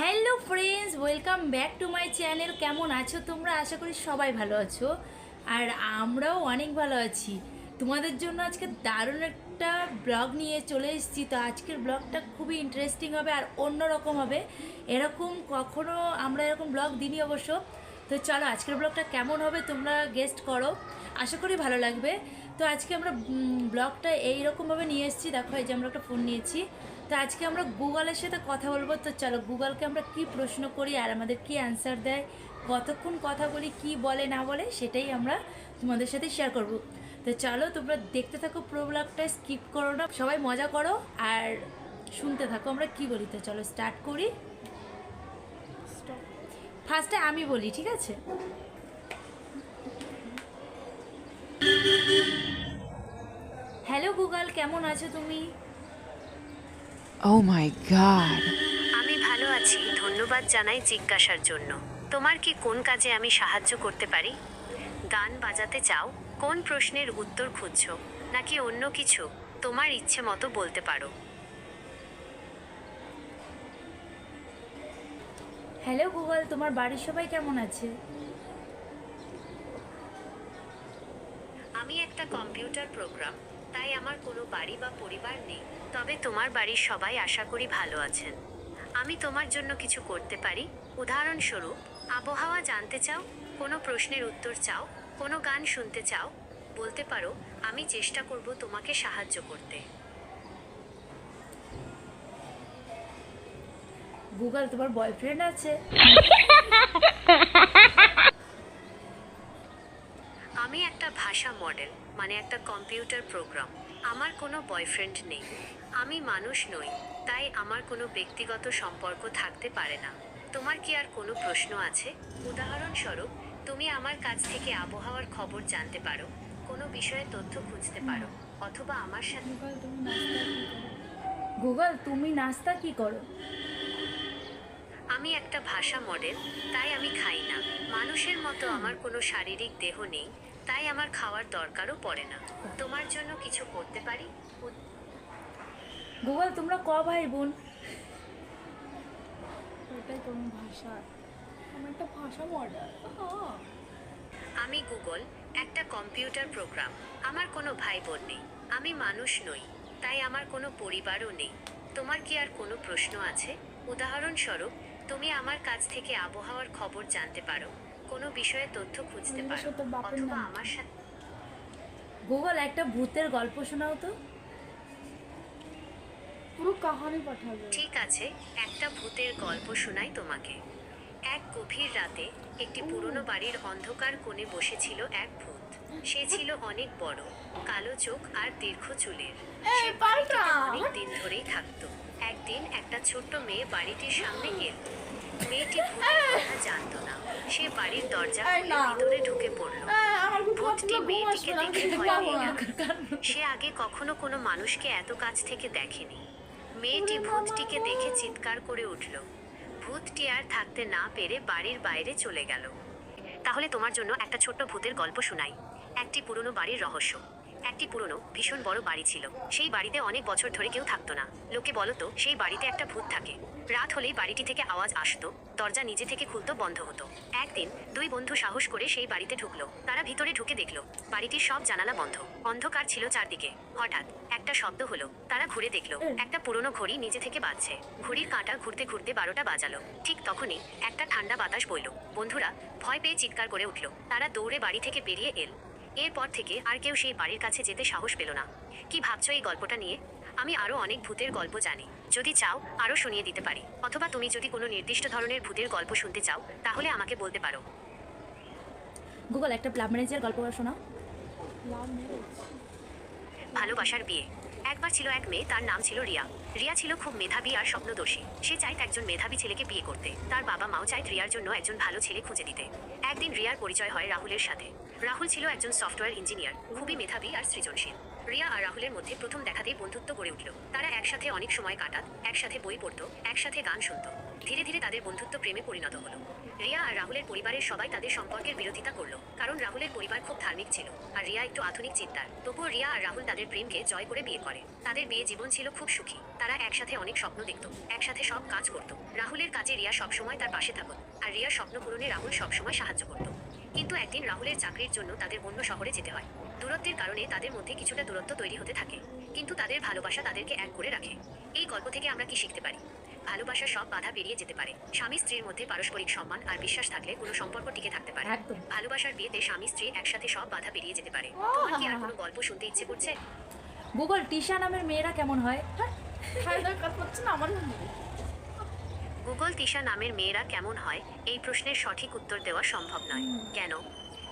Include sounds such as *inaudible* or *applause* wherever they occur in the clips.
Hello friends, welcome back to my channel. কেমন আছো তোমরা? আশা করি সবাই ভালো আছো। আর আমরাও অনেক ভালো আছি। তোমাদের জন্য আজকে দারুণ একটা ব্লগ নিয়ে চলে এসেছি। তো আজকের ব্লগটা খুবই ইন্টারেস্টিং হবে আর অন্যরকম হবে। এরকম কখনো আমরা এরকম ব্লগ দিইনি অবশ্য। তো চলো, আজকের ব্লগটা কেমন হবে তোমরা গেস্ট করো। আশা করি ভালো লাগবে। তো আজকে আমরা ব্লগটা এইরকমভাবে নিয়ে এসেছি। দেখো, এই যে আমরা একটা ফোন নিয়েছি। তো আজকে আমরা গুগলের সাথে কথা বলব। তো চলো গুগলকে আমরা কি প্রশ্ন করি আর আমাদের কি অ্যান্সার দেয়? কতক্ষণ কথা বলি, কি বলে, না বলে সেটাই আমরা তোমাদের সাথে শেয়ার করব। তো চলো তোমরা দেখতে থাকো প্রোব্লগটা স্কিপ করো না। সবাই মজা করো আর শুনতে থাকো আমরা কি বলি। তো চলো স্টার্ট করি। ফার্স্টে আমি বলি, ঠিক আছে? হ্যালো গুগল, কেমন আছো তুমি? Oh my god. আমি ভালো আছি ধন্যবাদ জানাই জিজ্ঞাসার জন্য। তোমার কি কোন কাজে আমি সাহায্য করতে পারি? গান বাজাতে চাও কোন প্রশ্নের উত্তর খুঁজছো নাকি অন্য কিছু? তোমার ইচ্ছে মতো বলতে পারো। হ্যালো গুগল তোমার বাড়ির সবাই কেমন আছে? আমি একটা কম্পিউটার প্রোগ্রাম তাই আমার কোনো বাড়ি বা পরিবার নেই। তবে তোমার বাড়ির সবাই আশা করি ভালো আছেন। আমি তোমার জন্য কিছু করতে পারি? উদাহরণস্বরূপ আবহাওয়া জানতে চাও কোনো প্রশ্নের উত্তর চাও কোনো গান শুনতে চাও বলতে পারো আমি চেষ্টা করব তোমাকে সাহায্য করতে। গুগল তোমার বয়ফ্রেন্ড আছে? *laughs* একটা ভাষা মডেল মানে একটা কম্পিউটার প্রোগ্রাম আমার কোনো বয়ফ্রেন্ড নেই। আমি মানুষ নই তাই আমার কোনো ব্যক্তিগত সম্পর্ক থাকতে পারে না। তোমার কি আর কোনো প্রশ্ন আছে? উদাহরণস্বরূপ তুমি আমার কাছ থেকে আবহাওয়ার খবর জানতে পারো কোনো বিষয়ে তথ্য খুঁজতে পারো অথবা আমার সাথে গুগল তুমি নাস্তা কি করো? আমি একটা ভাষা মডেল তাই আমি খাই না। মানুষের মতো আমার কোনো শারীরিক দেহ নেই তাই আমার খাওয়ার দরকারও পড়ে না। তোমার জন্য কিছু করতে পারি? গুগল তোমরা ক ভাই বোন? ওটাই কোনো ভাষা। আমার একটা ভাষা হ্যাঁ আমি গুগল একটা কম্পিউটার প্রোগ্রাম। আমার কোনো ভাই বোন নেই। আমি মানুষ নই তাই আমার কোনো পরিবারও নেই। তোমার কি আর কোনো প্রশ্ন আছে? উদাহরণস্বরূপ তুমি আমার কাছ থেকে আবহাওয়ার খবর জানতে পারো। কোনো বিষয়ে তথ্য খুঁজতে পারো অথবা আমার সাথে গুগল একটা ভূতের গল্প শোনাও তো। পুরো কাহানি পাঠাবে। ঠিক আছে একটা ভূতের গল্প শোনাই তোমাকে। এক গভীর রাতে একটি পুরনো বাড়ির অন্ধকার কোণে বসেছিল এক ভূত। সে ছিল অনেক বড় কালো চোখ আর দীর্ঘ চুলের। সে বাড়িটিতে অনেক দিন ধরেই থাকতো। একদিন একটা ছোট্ট মেয়ে বাড়িটির সামনে এল। মেয়েটি ভূতের কথা জানতো না। সে বাড়ির দরজা খুলে ভিতরে ঢুকে পড়ল। ভূতটি মেয়েটিকে দেখে ভয় পেয়ে গেল। সে আগে কখনো কোনো মানুষকে এত কাছ থেকে দেখেনি। মেয়েটি ভূতটিকে দেখে চিৎকার করে উঠল। ভূতটি আর থাকতে না পেরে বাড়ির বাইরে চলে গেল। তাহলে তোমার জন্য একটা ছোট্ট ভূতের গল্প শোনাই। একটি পুরনো বাড়ির রহস্য। একটি পুরনো, ভীষণ বড় বাড়ি ছিল। সেই বাড়িতে অনেক বছর ধরে কেউ থাকতো না। লোকে বলতো, সেই বাড়িতে একটা ভূত থাকে। রাত হলেই বাড়িটি থেকে আওয়াজ আসতো, দরজা নিজে থেকে খুলতো, বন্ধ হতো। একদিন দুই বন্ধু সাহস করে সেই বাড়িতে ঢুকলো। তারা ভিতরে ঢুকে দেখল, বাড়িটির সব জানালা বন্ধ। অন্ধকার ছিল চারদিকে। হঠাৎ একটা শব্দ হলো। তারা ঘুরে দেখল, একটা পুরনো ঘড়ি নিজে থেকে বাজছে। ঘড়ির কাঁটা ঘুরতে ঘুরতে বারোটা বাজালো। ঠিক তখনই একটা ঠান্ডা বাতাস বইলো। বন্ধুরা ভয় পেয়ে চিৎকার করে উঠল। তারা দৌড়ে বাড়ি থেকে বেরিয়ে এল। এরপর থেকে আর কেউ সেই বাড়ির কাছে যেতে সাহস পেল না। কি ভাবছ এই গল্পটা নিয়ে? আমি আরও অনেক ভূতের গল্প জানি। যদি চাও আরও শুনিয়ে দিতে পারি। অথবা তুমি যদি কোনো নির্দিষ্ট ধরনের ভূতের গল্প শুনতে চাও তাহলে আমাকে বলতে পারো। গুগল একটা লাভ ম্যারেজের গল্প শোনাও। ভালোবাসার বিয়ে। একবার ছিল এক মেয়ে তার নাম ছিল রিয়া। রিয়া ছিল খুব মেধাবী আর স্বপ্নদর্শী সে চাইত একজন মেধাবী ছেলেকে বিয়ে করতে। তার বাবা মাও চাইত রিয়ার জন্য একজন ভালো ছেলে খুঁজে দিতে। একদিন রিয়ার পরিচয় হয় রাহুলের সাথে। রাহুল ছিল একজন সফটওয়্যার ইঞ্জিনিয়ার, খুবই মেধাবী আর সৃজনশীল। রিয়া আর রাহুলের মধ্যে প্রথম দেখাতেই বন্ধুত্ব গড়ে উঠল। তারা একসাথে অনেক সময় কাটাত, একসাথে বই পড়তো, একসাথে গান শুনত। ধীরে ধীরে তাদের বন্ধুত্ব প্রেমে পরিণত হলো। রিয়া আর রাহুলের পরিবারের সবাই তাদের সম্পর্কের বিরোধিতা করল, কারণ রাহুলের পরিবার খুব ধার্মিক ছিল, আর রিয়া একটু আধুনিক চিন্তার। তবুও রিয়া আর রাহুল তাদের প্রেমকে জয় করে বিয়ে করে। তাদের বিয়ে জীবন ছিল খুব সুখী। তারা একসাথে অনেক স্বপ্ন দেখত, একসাথে সব কাজ করত। রাহুলের কাজে রিয়া সবসময় তার পাশে থাকত, আর রিয়ার স্বপ্ন পূরণে রাহুল সবসময় সাহায্য করত। কিন্তু একদিন রাহুলের চাকরির জন্য তাদের অন্য শহরে যেতে হয়। দূরত্বের কারণে তাদের মধ্যে কিছুটা দূরত্ব তৈরি হতে থাকে কিন্তু তাদের ভালোবাসা তাদেরকে এক করে রাখে। এই গল্প থেকে আমরা কি শিখতে পারি? ভালোবাসা সব বাধা পেরিয়ে যেতে পারে। স্বামী স্ত্রীর মধ্যে পারস্পরিক সম্মান আর বিশ্বাস থাকলে কোনো সম্পর্ক টিকে থাকতে পারে। একদম। ভালোবাসার বিয়েতে স্বামী স্ত্রী একসাথে সব বাধা পেরিয়ে যেতে পারে। তোমার কি আর কোনো গল্প শুনতে ইচ্ছে করছে? গুগল টিশা নামের মেয়েরা কেমন হয়? দরকার পড়ছে না আমার মনে গুগল তিশা নামের মেয়েরা কেমন হয় এই প্রশ্নের সঠিক উত্তর দেওয়া সম্ভব নয়। কেন?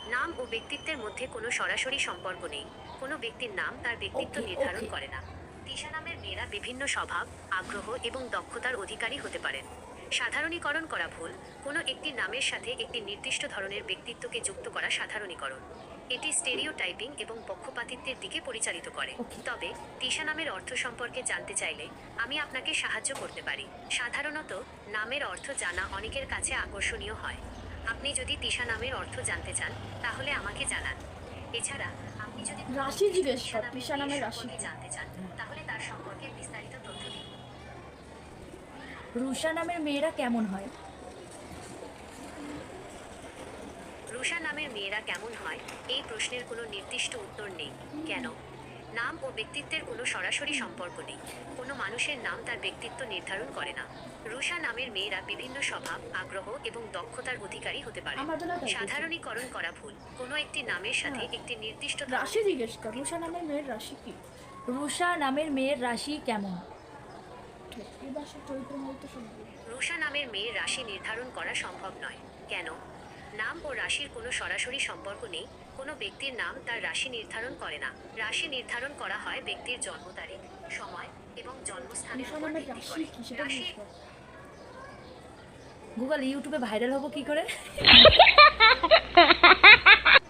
নাম ও ব্যক্তিত্বের মধ্যে কোনো সরাসরি সম্পর্ক নেই। কোনো ব্যক্তির নাম তার ব্যক্তিত্ব নির্ধারণ করে না। তিশা নামের মেয়েরা বিভিন্ন স্বভাব আগ্রহ এবং দক্ষতার অধিকারী হতে পারেন। সাধারণীকরণ করা ভুল। কোনো একটি নামের সাথে একটি নির্দিষ্ট ধরনের ব্যক্তিত্বকে যুক্ত করা সাধারণীকরণ। এটি স্টেরিওটাইপিং এবং পক্ষপাতিত্বের দিকে পরিচালিত করে। তবে তিশা নামের অর্থ সম্পর্কে জানতে চাইলে আমি আপনাকে সাহায্য করতে পারি। সাধারণত নামের অর্থ জানা অনেকের কাছে আকর্ষণীয় হয়। আপনি যদি তিশা নামের অর্থ জানতে চান তাহলে আমাকে জানান। এছাড়া আপনি যদি রাশি জিজ্ঞেস তিশা নামের রাশি। জানতে চান তাহলে তার সম্পর্কে বিস্তারিত তথ্য দিন। রুষা নামের মেয়েরা কেমন হয়? রুষা নামের মেয়েরা কেমন হয় এই প্রশ্নের কোনো নির্দিষ্ট উত্তর নেই। কেন? নাম ও ব্যক্তিত্বের কোনো সরাসরি সম্পর্ক নেই। কোনো মানুষের নাম তার ব্যক্তিত্ব নির্ধারণ করে না। রুষা নামের মেয়েরা বিভিন্ন স্বভাব আগ্রহ এবং দক্ষতার অধিকারী হতে পারে। সাধারণীকরণ করা ভুল। কোনো একটি নামের সাথে একটি নির্দিষ্ট রাশি জিজ্ঞেস কর রুষা নামের মেয়ের রাশি কি? রুষা নামের মেয়ের রাশি কেমন? রুষা নামের মেয়ের রাশি নির্ধারণ করা সম্ভব নয়। কেন? নাম ও রাশির কোনো সরাসরি সম্পর্ক নেই কোনো ব্যক্তির নাম তার রাশি নির্ধারণ করে না। রাশি নির্ধারণ করা হয় ব্যক্তির জন্ম তারিখ সময় এবং জন্মস্থানের উপর ভিত্তি করে। রাশি গুগল ইউটিউবে ভাইরাল হব কি করে? *laughs*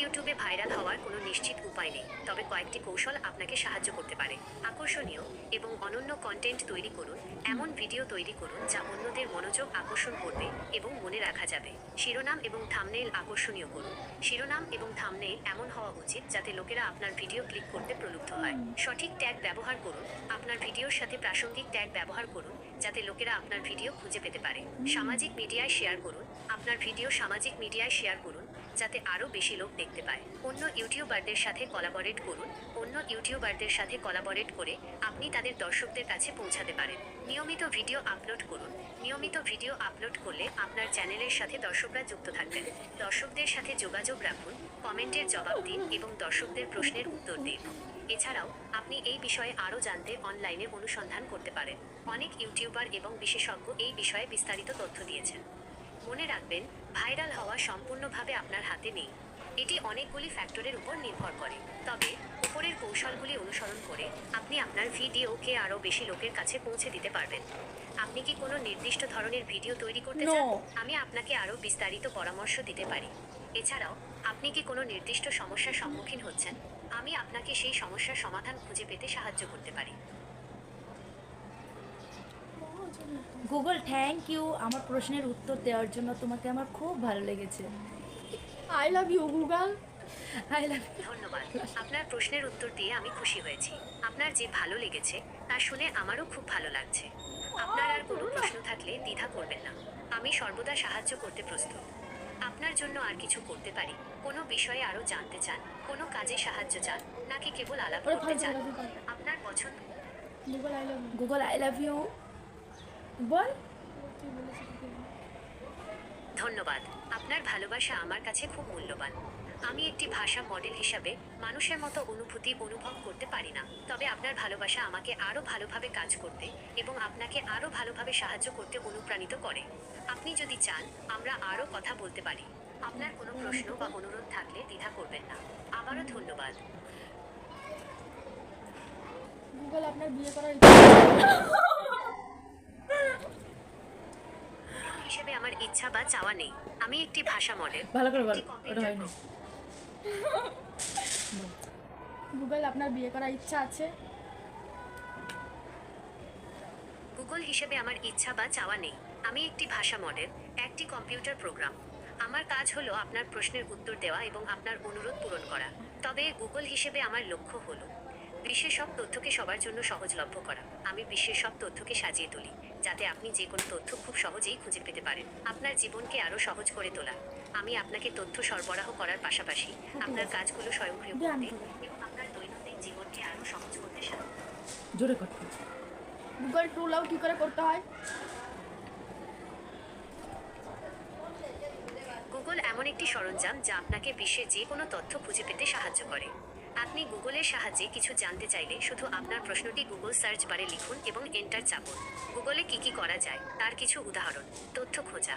ইউটিউবে ভাইরাল হওয়ার কোনো নিশ্চিত উপায় নেই। তবে কয়েকটি কৌশল আপনাকে সাহায্য করতে পারে। আকর্ষণীয় এবং অনন্য কন্টেন্ট তৈরি করুন, এমন ভিডিও তৈরি করুন যা অন্যদের মনোযোগ আকর্ষণ করবে এবং মনে রাখা যাবে। শিরোনাম এবং থামনেইল আকর্ষণীয় করুন। শিরোনাম এবং থামনেইল এমন হওয়া উচিত যাতে লোকেরা আপনার ভিডিও ক্লিক করতে প্রলুব্ধ হয়। সঠিক ট্যাগ ব্যবহার করুন, আপনার ভিডিওর সাথে প্রাসঙ্গিক ট্যাগ ব্যবহার করুন যাতে লোকেরা আপনার ভিডিও খুঁজে পেতে পারে। সামাজিক মিডিয়ায় শেয়ার করুন, আপনার ভিডিও সামাজিক মিডিয়ায় শেয়ার করুন যাতে আরও বেশি লোক দেখতে পায়। অন্য ইউটিউবারদের সাথে কলাবরেট করুন। অন্য ইউটিউবারদের সাথে কলাবরেট করে আপনি তাদের দর্শকদের কাছে পৌঁছাতে পারেন। নিয়মিত ভিডিও আপলোড করুন। নিয়মিত ভিডিও আপলোড করলে আপনার চ্যানেলের সাথে দর্শকরা যুক্ত থাকবেন। দর্শকদের সাথে যোগাযোগ রাখুন, কমেন্টের জবাব দিন এবং দর্শকদের প্রশ্নের উত্তর দিন। এছাড়াও, আপনি এই বিষয়ে আরও জানতে অনলাইনে অনুসন্ধান করতে পারেন। অনেক ইউটিউবার এবং বিশেষজ্ঞ এই বিষয়ে বিস্তারিত তথ্য দিয়েছেন। মনে রাখবেন ভাইরাল হওয়া সম্পূর্ণভাবে আপনার হাতে নেই। এটি অনেকগুলি ফ্যাক্টরের উপর নির্ভর করে। তবে উপরের কৌশলগুলি অনুসরণ করে আপনি আপনার ভিডিওকে আরও বেশি লোকের কাছে পৌঁছে দিতে পারবেন। আপনি কি কোনো নির্দিষ্ট ধরনের ভিডিও তৈরি করতে চান? আমি আপনাকে আরও বিস্তারিত পরামর্শ দিতে পারি। এছাড়াও আপনি কি কোনো নির্দিষ্ট সমস্যার সম্মুখীন হচ্ছেন? আমি আপনাকে সেই সমস্যার সমাধান খুঁজে পেতে সাহায্য করতে পারি। গুগল থ্যাংক ইউ আমার প্রশ্নের উত্তর দেওয়ার জন্য তোমাকে আমার খুব ভালো লেগেছে। I love you Google I love ধন্যবাদ। আপনার প্রশ্নের উত্তর দিয়ে আমি খুশি হয়েছি। আপনার যে ভালো লেগেছে তা শুনে আমারও খুব ভালো লাগছে। আপনার আর কোনো প্রশ্ন থাকলে দ্বিধা করবেন না। আমি সর্বদা সাহায্য করতে প্রস্তুত। আপনার জন্য আর কিছু করতে পারি। কোনো বিষয়ে আরও জানতে চান কোনো কাজে সাহায্য চান নাকি কেবল আলাপ করতে চান। আপনার পছন্দ? Google I love you Google I love you বল? ধন্যবাদ। আপনার ভালোবাসা আমার কাছে খুব মূল্যবান। আমি একটি ভাষা মডেল হিসাবে মানুষের মতো অনুভূতি অনুভব করতে পারি না। তবে আপনার ভালোবাসা আমাকে আরও ভালোভাবে কাজ করতে এবং আপনাকে আরও ভালোভাবে সাহায্য করতে অনুপ্রাণিত করে। আপনি যদি চান আমরা আরও কথা বলতে পারি। আপনার কোনো প্রশ্ন বা অনুরোধ থাকলে দ্বিধা করবেন না। আবারও ধন্যবাদ। গুগল আপনার বিয়ে করার ইচ্ছা হিসেবে আমার ইচ্ছা বা চাওয়া নেই। আমি একটি ভাষা মডেল ভালো করে বল একটি ওটা হয়নি। গুগল আপনার বিয়ে করার ইচ্ছা আছে? গুগল হিসেবে আমার ইচ্ছা বা চাওয়া নেই। আমি একটি ভাষা মডেল একটি কম্পিউটার প্রোগ্রাম আমার কাজ হলো আপনার প্রশ্নের উত্তর দেওয়া এবং আপনার অনুরোধ পূরণ করা। তবে গুগল হিসেবে আমার লক্ষ্য হলো বিশ্বের সব তথ্যকে সবার জন্য সহজলভ্য করা। আমি বিশ্বের সব তথ্যকে সাজিয়ে তুলি যাতে আপনি যে কোনো তথ্য খুব সহজেই খুঁজে পেতে পারেন। আপনার জীবনকে আরও সহজ করে তোলা। আমি আপনাকে তথ্য সরবরাহ করার পাশাপাশি আপনার কাজগুলো স্বয়ংক্রিয় করতে এবং আপনার দৈনন্দিন জীবনকে আরও সহজ করতে সাহায্য জোরে করতে গুগল টু লাভ কী করে করতে হয়? গুগল এমন একটি সরঞ্জাম যা আপনাকে বিশ্বের যে কোনো তথ্য খুঁজে পেতে সাহায্য করে। আপনি গুগলের সাহায্যে কিছু জানতে চাইলে শুধু আপনার প্রশ্নটি গুগল সার্চ বারে লিখুন এবং এন্টার চাপুন। গুগলে কি কি করা যায় তার কিছু উদাহরণ তথ্য খোঁজা।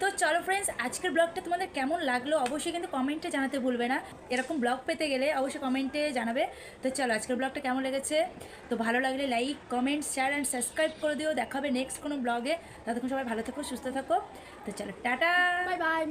তো চলো ফ্রেন্ডস আজকের ব্লগটা তোমাদের কেমন লাগল অবশ্যই কিন্তু কমেন্টে জানাতে ভুলবে না। এরকম ব্লগ পেতে গেলে অবশ্যই কমেন্টে জানাবে। তো চলো আজকের ব্লগটা কেমন লেগেছে? তো ভালো লাগলে like comment share and subscribe করে দিও। দেখা হবে নেক্সট কোনো ব্লগে। ততক্ষণ সবাই ভালো থাকো সুস্থ থাকো। তো চলো টাটা! Bye bye